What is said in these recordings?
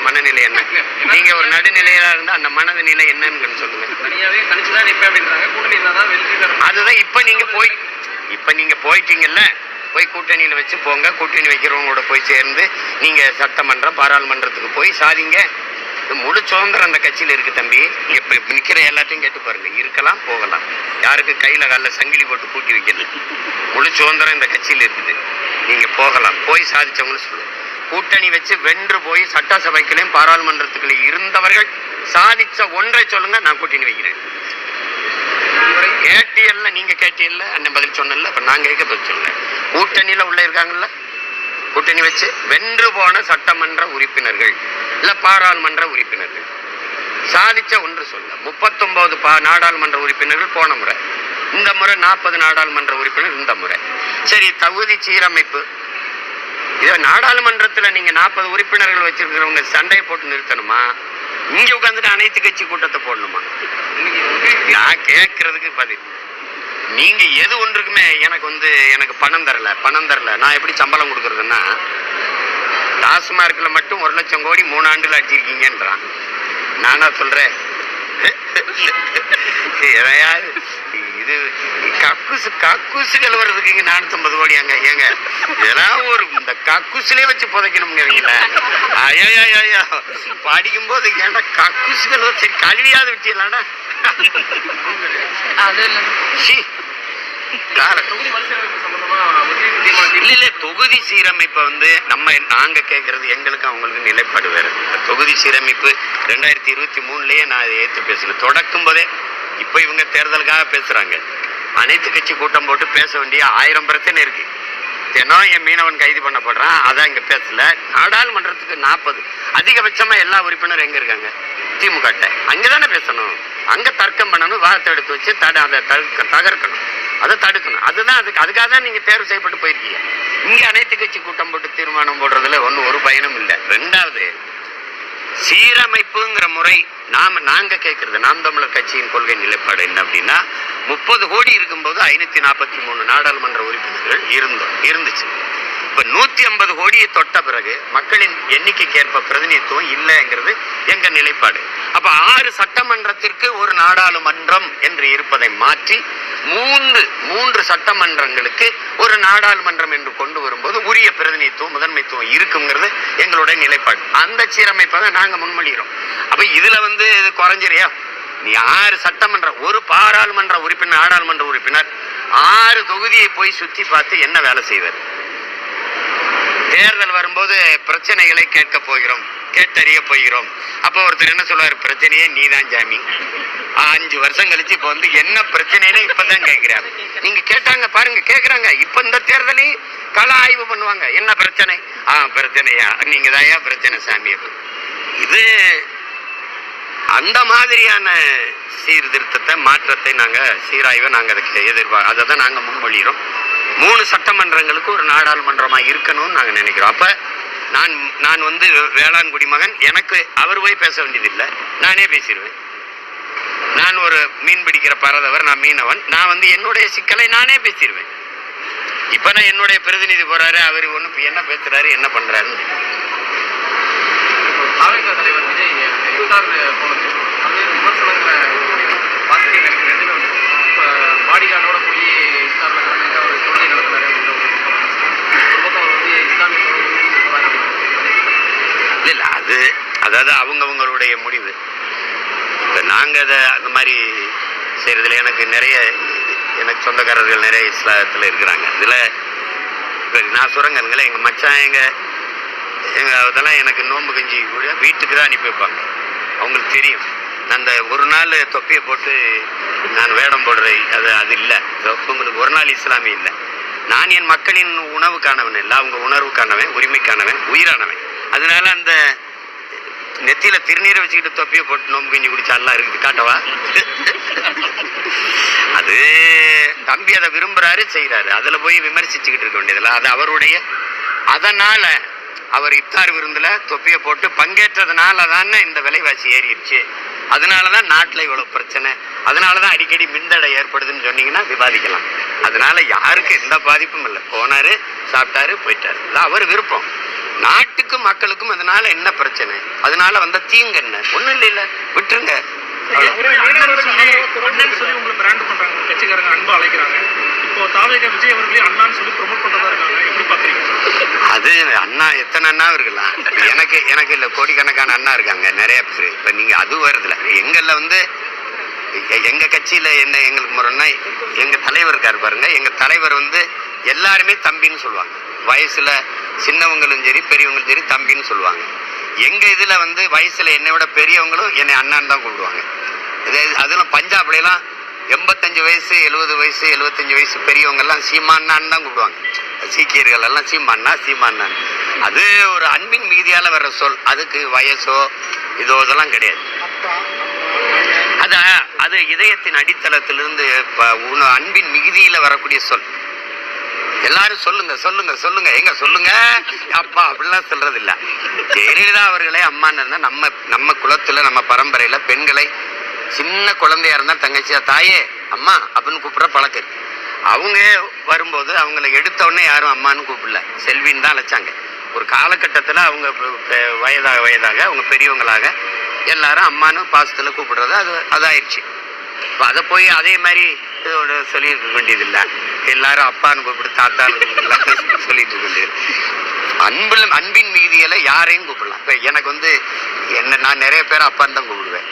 மனநிலை என்ன? நீங்க ஒரு நடுநிலையா இருந்தா அந்த மனநிலை என்னன்னு சொல்லுங்க. அதுதான் இப்ப நீங்க போய் இப்ப நீங்க போயிட்டீங்கல்ல போய் கூட்டணியில வச்சு போங்க. கூட்டணி வைக்கிறவங்களோட போய் சேர்ந்து நீங்க சட்டமன்றம் பாராளுமன்றத்துக்கு போய் சாதிங்க. முழு சுதந்திரம் அந்த கட்சியில இருக்கு தம்பி. இப்ப நிக்கிற எல்லாத்தையும் கேட்டு பாருங்க. இருக்கலாம் போகலாம். யாருக்கு கையில கால சங்கிலி போட்டு கூட்டி வைக்கிறது? முழு சுதந்திரம் இந்த கட்சியில இருக்குது. நீங்க போகலாம். போய் சாதிச்சவங்களும் சொல்லுங்க. கூட்டணி வச்சு வென்று போய் சட்டசபைக்குள்ளேயும் பாராளுமன்றத்துக்குள்ளே இருந்தவர்கள் சாதிச்ச ஒன்றை சொல்லுங்க நான் கூட்டணி வைக்கிறேன். கேட்டியல்ல நீங்க கேட்டியல்ல அண்ணன் பதில் சொன்னல அப்ப நான் கேட்க பதில் சொல்ல கூட்டணியில உள்ள இருக்காங்கல்ல? கூட்டணி வச்சு வென்று போன சட்டமன்ற உறுப்பினர்கள் இல்ல பாராளுமன்ற உறுப்பினர்கள். சாதிச்ச ஒன்று சொல்ல முப்பத்தொன்பது பா நாடாளுமன்ற உறுப்பினர்கள் போன முறை. இந்த முறை நாற்பது நாடாளுமன்ற உறுப்பினர் இந்த முறை. சரி தகுதி சீரமைப்பு. இதை நாடாளுமன்றத்தில் நீங்கள் நாற்பது உறுப்பினர்கள் வச்சிருக்கிறவங்க சண்டையை போட்டு நிறுத்தணுமா? இங்கே உட்காந்துட்டு அனைத்து கட்சி கூட்டத்தை போடணுமா? நான் கேட்கறதுக்கு பதில். நீங்க எது ஒன்றுக்குமே எனக்கு வந்து எனக்கு பணம் தரல பணம் தரல. நான் எப்படி சம்பளம் கொடுக்கறதுன்னா டாஸ்மார்க்ல மட்டும் ஒரு லட்சம் கோடி மூணு ஆண்டுல அடிச்சிருக்கீங்கன்றான். நானா சொல்றேன். எதையாவது இது கக்குசு கக்குசு கழுவுறதுக்கு இங்க நானூத்தம்பது கோடி அங்க ஏங்க. இதெல்லாம் ஒரு இந்த கக்குசுலே வச்சு புதைக்கணுங்கிறீங்கள ஐயா படிக்கும் போது ஏன்டா கக்குசு கழுவ சரி கழுவியாவது இல்லை. தொகுதி இல்ல தொகுதி சீரமைப்பை வந்து நம்ம நாங்க கேட்கறது எங்களுக்கு அவங்களுக்கு நிலைப்பாடு வேற. தொகுதி சீரமைப்பு ரெண்டாயிரத்தி இருபத்தி மூணுலயே நான் அதை ஏத்து பேசல. தொடக்கும் போதே இப்போ இவங்க தேர்தலுக்காக பேசுகிறாங்க அனைத்து கட்சி கூட்டம் போட்டு பேச வேண்டிய ஆயிரம் பிரச்சனை இருக்கு. தினம் என் மீனவன் கைது பண்ணப்படுறான் அதான் இங்கே பேசல. நாடாளுமன்றத்துக்கு நாற்பது அதிகபட்சமாக எல்லா உறுப்பினரும் எங்கே இருக்காங்க? திமுக அங்கதானே பேசணும். அங்கே தர்க்கம் பண்ணணும் வாதத்தை எடுத்து வச்சு தட அதை தடுக்க தகர்க்கணும். அதை தடுக்கணும். அதுதான் அதுக்கு அதுக்காக தான் நீங்கள் தேர்வு செய்யப்பட்டு போயிருக்கீங்க. இங்கே அனைத்து கட்சி கூட்டம் போட்டு தீர்மானம் போடுறதுல ஒன்றும் ஒரு பயனும் இல்லை. ரெண்டாவது சீரமைப்புங்கிற முறை நாம நாங்க கேட்கறது நாம் தமிழர் கட்சியின் கொள்கை நிலைப்பாடு என்ன அப்படின்னா முப்பது கோடி இருக்கும்போது ஐநூத்தி நாற்பத்தி மூணு நாடாளுமன்ற உறுப்பினர்கள் இருந்தோம் இருந்துச்சு. இப்போ நூற்றி ஐம்பது கோடியை தொட்ட பிறகு மக்களின் எண்ணிக்கைக்கு ஏற்ப பிரதிநிதித்துவம் இல்லைங்கிறது எங்கள் நிலைப்பாடு? அப்போ ஆறு சட்டமன்றத்திற்கு ஒரு நாடாளுமன்றம் என்று இருப்பதை மாற்றி மூன்று மூன்று சட்டமன்றங்களுக்கு ஒரு நாடாளுமன்றம் என்று கொண்டு வரும்போது உரிய பிரதிநிதித்துவம் முதன்மைத்துவம் இருக்குங்கிறது எங்களுடைய நிலைப்பாடு. அந்த சீரமைப்பை தான் நாங்கள் முன்மொழிகிறோம். அப்போ இதில் வந்து இது குறைஞ்சிரியா? நீ ஆறு சட்டமன்ற ஒரு பாராளுமன்ற உறுப்பினர் நாடாளுமன்ற உறுப்பினர் ஆறு தொகுதியை போய் சுற்றி பார்த்து என்ன வேலை செய்வார்? தேர்தல் வரும்போது பிரச்சனைகளை கேட்க போகிறோம் கேட்டறிய போகிறோம். அப்போ ஒருத்தர் என்ன சொல்லுவார் பிரச்சனையே நீதான் ஜாமி. அஞ்சு வருஷம் கழிச்சு இப்ப வந்து என்ன பிரச்சனைன்னு இப்பதான் கேட்கிறாரு. நீங்க கேட்டாங்க பாருங்க கேக்குறாங்க. இப்ப இந்த தேர்தலையும் கள ஆய்வு பண்ணுவாங்க. என்ன பிரச்சனை? ஆ பிரச்சனையா? நீங்க தாயா பிரச்சனை சாமி? இது அந்த மாதிரியான சீர்திருத்தத்தை மாற்றத்தை நாங்க சீராய்வை நாங்க அதுக்கு எதிர்பார்க்க அதை தான் நாங்கள் முன்மொழிகிறோம் மூணு சட்டமன்றங்களுக்கு ஒரு நாடாளுமன்றமாக இருக்கணும்னு நாங்கள் நினைக்கிறோம். அப்போ நான் நான் வந்து வேளாண் குடிமகன் எனக்கு அவர் போய் பேச வேண்டியதில்லை. நானே பேசிடுவேன். நான் ஒரு மீன் பிடிக்கிற பறதவர் நான் மீனவன். நான் வந்து என்னுடைய சிக்கலை நானே பேசிடுவேன். இப்போ நான் என்னுடைய பிரதிநிதி போகிறாரு அவர் ஒண்ணு என்ன பேசுகிறாரு என்ன பண்ணுறாருன்னு பாடிகாரோட போய் விஜய் இஃப்தார் போனது பல்வேறு விமர்சனங்களை பார்த்துட்டே எனக்கு ரெண்டுமே வந்து இப்போ பாடிகார்டோட போய் இஃப்தார்ல கலந்துட்டு அவர் தொழுகை நடத்தினாரு அப்படின்ற ஒரு பக்கம் ஒரு பக்கம் அவர் வந்து இஸ்லாமிய தொழில் இல்ல இல்ல அது அதாவது அவங்கவுங்களுடைய முடிவு. இப்போ நாங்கள் அதை அந்த மாதிரி செய்கிறதுல எனக்கு நிறைய எனக்கு சொந்தக்காரர்கள் நிறைய இஸ்லாத்தில் இருக்கிறாங்க. இதில் இப்போ நான் சுரங்கங்களே எங்கள் மச்சான் எங்கள் எங்கள் அதெல்லாம் எனக்கு நோன்பு கஞ்சி கூட வீட்டுக்கு தான் அனுப்பி வைப்பாங்க. அவங்களுக்கு தெரியும். அந்த ஒரு நாள் தொப்பியை போட்டு நான் வேடம் போடுறேன். அது அது இல்லை. உங்களுக்கு ஒரு நாள் இஸ்லாமிய இல்லை. நான் என் மக்களின் உணவுக்கானவன் இல்லை. அவங்க உணர்வுக்கானவன் உரிமைக்கானவன் உயிரானவன். அதனால அந்த நெத்தியில திருநீரை வச்சுக்கிட்டு தொப்பியை போட்டு நோம்பு கஞ்சி குடிச்சாலாம் இருக்குது. காட்டவா? அது தம்பி அதை விரும்புறாரு செய்யறாரு அதுல போய் விமர்சிச்சுக்கிட்டு இருக்க வேண்டியதில்ல அது அவருடைய அதனால அவர் இப்தார் விருந்துல தொப்பியை போட்டு பங்கேற்றதுனால தானே இந்த விலைவாசி ஏறிடுச்சு. அதனாலதான் நாட்டுல இவ்வளவு பிரச்சனை. அதனாலதான் அடிக்கடி மின்தடை ஏற்படுதுன்னு சொன்னீங்கன்னா விவாதிக்கலாம். அதனால யாருக்கும் எந்த பாதிப்பும் இல்லை. போனாரு சாப்பிட்டாரு போயிட்டாரு. அவர் விருப்பம். நாட்டுக்கும் மக்களுக்கும் அதனால என்ன பிரச்சனை? அதனால வந்த தீங்கு என்ன? ஒண்ணும் இல்லை இல்ல விட்டுருங்க அவ்வளவு. அண்ணன் சொல்லி அண்ணன் சொல்லி உங்களை பிராண்ட் பண்றாங்க. உங்க கட்சிக்காரங்க அன்பா அழைக்கிறாங்க. இப்போ தாவேக விஜய் அவர்களே அண்ணான்னு சொல்லி ப்ரொமோட் பண்றதா இருக்காங்க. எப்படி பாக்குறீங்க? அது அண்ணா எத்தனை அண்ணா இருக்கலாம். எனக்கு எனக்கு இல்ல. கோடிக்கணக்கான அண்ணா இருக்காங்க நிறைய பேர். இப்ப நீங்க அது வருதுல எங்கள்ல வந்து எங்க கட்சியில என்ன எங்களுக்கு முறைன்னா எங்க தலைவர் இருக்காரு பாருங்க. எங்க தலைவர் வந்து எல்லாருமே தம்பின்னு சொல்லுவாங்க. வயசுல சின்னவங்களும் சரி பெரியவங்களும் சரி தம்பின்னு சொல்லுவாங்க. எங்கள் இதில் வந்து வயசில் என்னை விட பெரியவங்களும் என்னை அண்ணான்னு தான் கூப்பிடுவாங்க. இது- அதுவும் பஞ்சாப்லாம் எண்பத்தஞ்சு வயசு எழுபது வயசு எழுபத்தஞ்சு வயசு பெரியவங்க எல்லாம் தான் கூப்பிடுவாங்க. சீக்கியர்கள் எல்லாம் சீமானா சீமானான் அது ஒரு அன்பின் மீதியால் வர்ற சொல். அதுக்கு வயசோ இதோ இதெல்லாம் கிடையாது. அது அது இதயத்தின் அடித்தளத்திலிருந்து இப்போ அன்பின் மிகுதியில் வரக்கூடிய சொல். எல்லாரும் சொல்லுங்க சொல்லுங்க சொல்லுங்க. எங்க சொல்லுங்க? அப்பா அப்படிலாம் சொல்றது இல்ல ஜெயலலிதா அவர்களே அம்மான்னு நம்ம நம்ம குலத்துல நம்ம பரம்பரையில பெண்களை சின்ன குழந்தையா இருந்தா தங்கச்சியா தாயே அம்மா அப்படின்னு கூப்பிடுற பழக்கம் இருக்கு. அவங்க வரும்போது அவங்கள எடுத்த உடனே யாரும் அம்மான்னு கூப்பிடல. செல்வின்னு தான் அழைச்சாங்க. ஒரு காலகட்டத்தில் அவங்க வயதாக வயதாக அவங்க பெரியவங்களாக எல்லாரும் அம்மான்னு பாசத்தில் கூப்பிடுறது அது அதாயிருச்சு. அதை போய் அதே மாதிரி இதோட சொல்லியிருக்க வேண்டியதில்லை. எல்லாரும் அப்பான்னு கூப்பிட்டு தாத்தான்னு கூப்பிடலாம் சொல்லிட்டு இருக்க வேண்டியது அன்புல அன்பின் மீதியில யாரையும் கூப்பிடலாம். இப்போ எனக்கு வந்து என்ன நான் நிறைய பேர் அப்பான்னு தான் கூப்பிடுவேன்.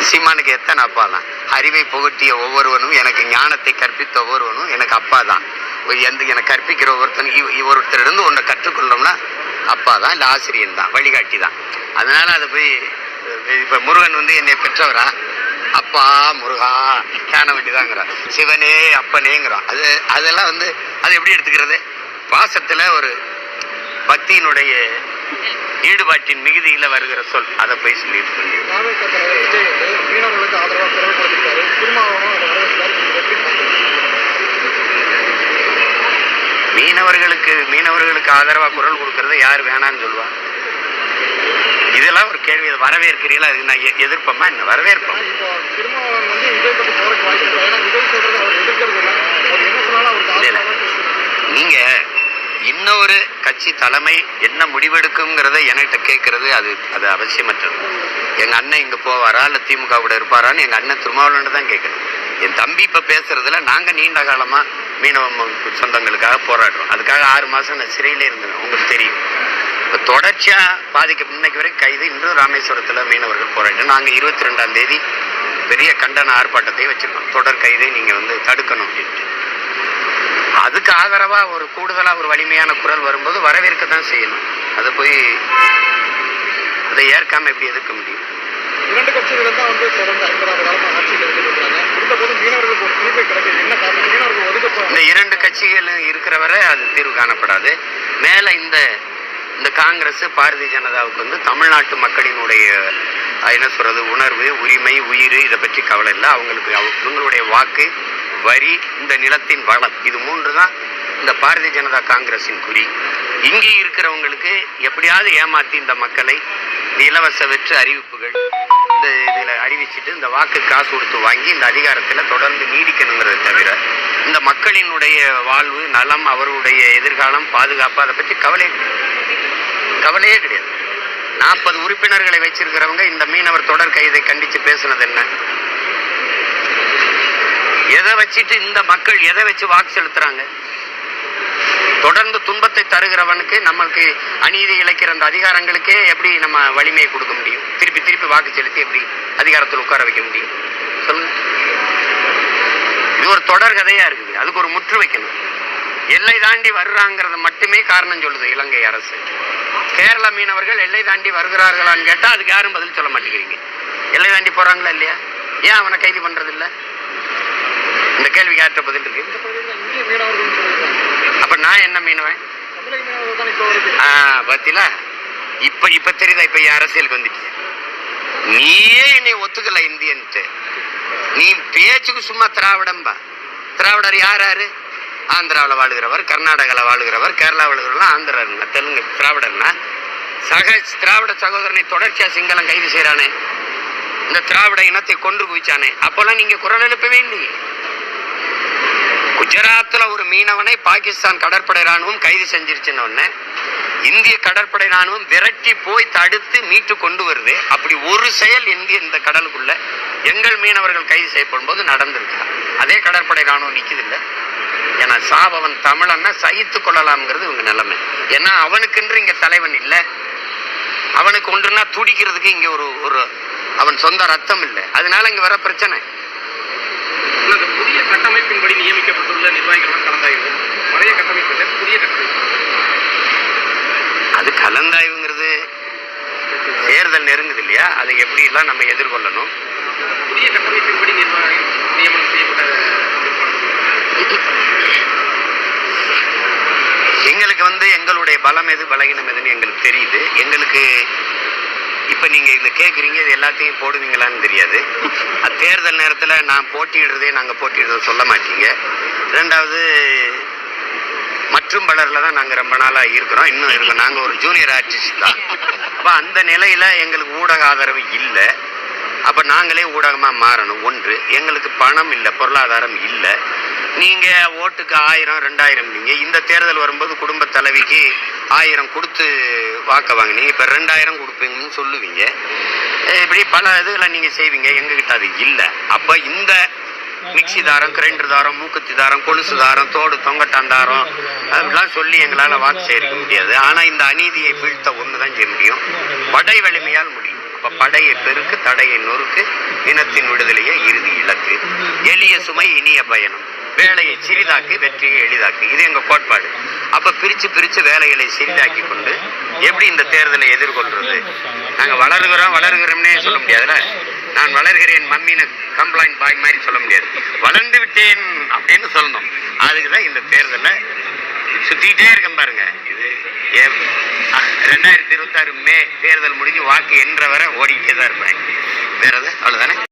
சீமானுக்கு எத்தனை அப்பா தான் அறிவை புகட்டிய ஒவ்வொருவனும் எனக்கு ஞானத்தை கற்பித்த ஒவ்வொருவனும் எனக்கு அப்பா தான். எந்த எனக்கு கற்பிக்கிற ஒவ்வொருத்தன் இவ- இவ் ஒருத்தரிடம் ஒன்றை கற்றுக்கொள்ளோம்னா அப்பா தான் இல்லை ஆசிரியன் தான் வழிகாட்டி தான். அதனால அதை போய் இப்போ முருகன் வந்து என்னை பெற்றவரா? அப்பா முருகா காண வேண்டியதாங்கிறான் சிவனே அப்பனேங்கிறான் அது அதெல்லாம் வந்து அது எப்படி எடுத்துக்கிறது? பாசத்தில் ஒரு பக்தியினுடைய ஈடுபாட்டின் மிகுதியில் வருகிற சொல். அதை போய் சொல்லிட்டு மீனவர்களுக்கு மீனவர்களுக்கு ஆதரவாக குரல் கொடுத்திருக்காரு யார் வேணான்னு சொல்லுவாங்க நீங்க எப்படி பார்க்கறீங்க? மீனவர்களுக்கு மீனவர்களுக்கு ஆதரவா குரல் கொடுக்கறத யார் வேணான்னு சொல்லுவா இதெல்லாம் ஒரு கேள்வி. வரவேற்கிறீங்களா அதுக்கு நான் எதிர்ப்பமா என்ன? வரவேற்போம். நீங்க இன்னொரு கட்சி தலைமை என்ன முடிவெடுக்குங்கிறத என்கிட்ட கேட்கறது அது அது அவசியமற்றது. எங்க அண்ணன் இங்க போவாரா? இல்ல திமுக கூட இருப்பாரான்னு எங்க அண்ணன் திருமாவளவன் தான் கேட்கணும். என் தம்பி இப்ப பேசுறதுல நாங்க நீண்ட காலமா மீனவ சொந்தங்களுக்காக போராடுறோம். அதுக்காக ஆறு மாசம் நான் சிறையில இருந்தேன். உங்களுக்கு தெரியும். இப்ப தொடர்ச்சியா பாதிக்க இன்னைக்கு வரைக்கும் கைது இன்னும் ராமேஸ்வரத்துல மீனவர்கள் போராட்டம். நாங்க இருபத்தி ரெண்டாம் தேதி பெரிய கண்டன ஆர்ப்பாட்டத்தை வச்சிருக்கோம். தொடர் கைதை நீங்க வந்து தடுக்கணும் அப்படின்ட்டு. அதுக்கு ஆதரவா ஒரு கூடுதலா ஒரு வலிமையான குரல் வரும்போது வரவேற்க தான் செய்யணும். அதை போய் அதை ஏற்காம எப்படி எதிர்க்க முடியும்? இரண்டு கட்சிகள் தான் வந்து தொடர்ந்து ஐம்பதாவது காலமா ஆட்சியில் இருந்திருக்காங்க இருந்த போது மீனவர்களுக்கு ஒரு தீர்வை கிடைக்குது என்ன காரணம்? மீனவர்கள் இந்த இரண்டு கட்சிகளும் இருக்கிற வரை அது தீர்வு காணப்படாது. மேல இந்த இந்த காங்கிரஸ் பாரதிய ஜனதாவுக்கு வந்து தமிழ்நாட்டு மக்களினுடைய என்ன சொல்றது உணர்வு உரிமை உயிர் இதை பற்றி கவலை இல்லை. அவங்களுக்கு இவங்களுடைய வாக்கு வரி இந்த நிலத்தின் வளம் இது மூன்று தான் இந்த பாரதிய ஜனதா காங்கிரஸின் குறி. இங்கே இருக்கிறவங்களுக்கு எப்படியாவது ஏமாற்றி இந்த மக்களை இந்த இலவச வெற்று அறிவிப்புகள் இந்த இதில் அறிவிச்சிட்டு இந்த வாக்கு காசு கொடுத்து வாங்கி இந்த அதிகாரத்தில் தொடர்ந்து நீடிக்கணுங்கிறத தவிர இந்த மக்களினுடைய வாழ்வு நலம் அவருடைய எதிர்காலம் பாதுகாப்பு அதை பற்றி கவலை கவலையே கிடையாது. நாற்பது உறுப்பினர்களை வச்சிருக்கிறவங்க இந்த மீனவர் தொடர் கைதை கண்டித்து பேசுனது என்ன? எதை வச்சுட்டு இந்த மக்கள் எதை வச்சு வாக்கு செலுத்துறாங்க? தொடர்ந்து துன்பத்தை தருகிறவனுக்கு நம்மளுக்கு அநீதி இழைக்கிற அந்த அதிகாரங்களுக்கே எப்படி நம்ம வலிமையை கொடுக்க முடியும்? திருப்பி திருப்பி வாக்கு செலுத்தி எப்படி அதிகாரத்தில் உட்கார வைக்க முடியும்? சொல்லுங்க. இது ஒரு தொடர் கதையா இருக்குது. அதுக்கு ஒரு முற்று வைக்கணும். எல்லை தாண்டி வர்றாங்கிறத மட்டுமே காரணம் சொல்லுது இலங்கை அரசு. கேரள மீனவர்கள் எல்லை தாண்டி வருகிறார்களான்னு கேட்டா அதுக்கு யாரும் பதில் சொல்ல மாட்டேங்கிறீங்க. எல்லை தாண்டி போறாங்களா இல்லையா? ஏன் அவனை கைது பண்றது இல்ல இந்த கேள்விக்கு யார்கிட்ட பதில் இருக்கு? அப்ப நான் என்ன மீனுவேன்? ஆ பாத்தீங்களா? இப்ப இப்ப தெரியுதா? இப்ப என் அரசியலுக்கு வந்துட்டிய. நீயே என்னை ஒத்துக்கல இந்தியன்ட்டு. நீ பேச்சுக்கு சும்மா திராவிடம்பா. திராவிடர் யார் யாரு? ஆந்திராவில் வாழுகிறவர் கர்நாடகாவில் வாழுகிறவர் கேரளா வாழுகிறவர்லாம் ஆந்திரர்னா தெலுங்கு திராவிடர்னா. சக திராவிட சகோதரனை தொடர்ச்சியா சிங்களம் கைது செய்கிறானே இந்த திராவிட இனத்தை கொன்று குவிச்சானே. அப்போல்லாம் நீங்க குரல் எழுப்பவே இல்லையே. குஜராத்தில் ஒரு மீனவனை பாகிஸ்தான் கடற்படை ராணுவம் கைது செஞ்சிருச்சுன்னு உடனே இந்திய கடற்படை ராணுவம் விரட்டி போய் தடுத்து மீட்டு கொண்டு வருது. அப்படி ஒரு செயல் இந்திய இந்த கடலுக்குள்ள எங்கள் மீனவர்கள் கைது செய்யப்படும் போது நடந்திருக்கு. அதே கடற்படை ராணுவம் நிக்குது இல்ல. ஏன்னா சாபவன் தமிழன்னா சகித்து கொள்ளலாம்ங்கிறது இவங்க நிலைமை. ஏன்னா அவனுக்கென்று இங்க தலைவன் இல்ல. அவனுக்கு ஒன்றுனா துடிக்கிறதுக்கு இங்க ஒரு ஒரு அவன் சொந்த ரத்தம் இல்லை. அதனால இங்க வர பிரச்சனை. புதிய கட்டமைப்பின்படி நியமிக்கப்பட்டுள்ள நிர்வாகிகள் கலந்தாய்வு. பழைய கட்டமைப்பில் புதிய கட்டமைப்பு. அது கலந்தாய்வுங்கிறது. தேர்தல் நெருங்குது இல்லையா? அதை எப்படி எல்லாம் நம்ம எதிர்கொள்ளணும் புதிய கட்டமைப்பின்படி நிர்வாகி நியமனம் செய்யப்பட்ட எங்களுக்கு உங்களுடைய பலம் எது பலகீனம் எதுன்னு எங்களுக்கு தெரியுது. எங்களுக்கு இப்போ நீங்கள் இதில் கேட்குறீங்க இது எல்லாத்தையும் போடுவீங்களான்னு தெரியாது. தேர்தல் நேரத்தில் நான் போட்டியிடுறதே நாங்கள் போட்டியிடுறத சொல்ல மாட்டீங்க. ரெண்டாவது மற்றும் பலரில் தான் நாங்கள் ரொம்ப நாளாக இருக்கிறோம். இன்னும் இருக்கோம் நாங்கள் ஒரு ஜூனியர் ஆர்டிஸ்ட் தான். அப்போ அந்த நிலையில் எங்களுக்கு ஊடக ஆதரவு இல்லை. அப்போ நாங்களே ஊடகமாக மாறணும். ஒன்று எங்களுக்கு பணம் இல்லை பொருளாதாரம் இல்லை. நீங்கள் ஓட்டுக்கு ஆயிரம் ரெண்டாயிரம் நீங்கள் இந்த தேர்தல் வரும்போது குடும்ப தலைவிக்கு ஆயிரம் கொடுத்து வாக்க வாங்கினீங்க இப்போ ரெண்டாயிரம் கொடுப்பீங்கன்னு சொல்லுவீங்க. இப்படி பல இதுகளை நீங்கள் செய்வீங்க. எங்ககிட்ட அது இல்லை. அப்போ இந்த மிக்சி தாரம் கிரைண்டர் தாரம் மூக்குத்தி தாரம் கொலுசு தாரம் தோடு தொங்கட்டாந்தாரம் அதெல்லாம் சொல்லி எங்களால் வாக்கு சேரிக்க முடியாது. ஆனால் இந்த அநீதியை வீழ்த்த ஒன்று தான் செய்ய முடியும். வடை வலிமையால் முடியும். அப்போ படையை பெருக்கு தடையை நொறுக்கு இனத்தின் விடுதலையே இறுதி இலக்கு. எளிய சுமை இனிய பயணம். வேலையை சிறிதாக்கு வெற்றியை எளிதாக்கு. இது எங்கள் கோட்பாடு. அப்போ பிரித்து பிரித்து வேலைகளை சிறிதாக்கி கொண்டு எப்படி இந்த தேர்தலை எதிர்கொள்றது? நாங்கள் வளர்கிறோம் வளர்கிறோம்னே சொல்ல முடியாதுல்ல? நான் வளர்கிறேன் மம்மின்னு கம்ப்ளைண்ட் பாய் மாதிரி சொல்ல முடியாது. வளர்ந்து விட்டேன் அப்படின்னு சொல்லணும். அதுக்குதான் இந்த தேர்தலை சுத்திட்டே இருக்கேன் பாருங்க. இது ரெண்டாயிரத்தி இருபத்தாறு மே தேர்தல் முடிஞ்சு வாக்கு என்ற வரை ஓடிக்கிட்டே தான் இருப்பேன். வேற எது அவ்வளோதானே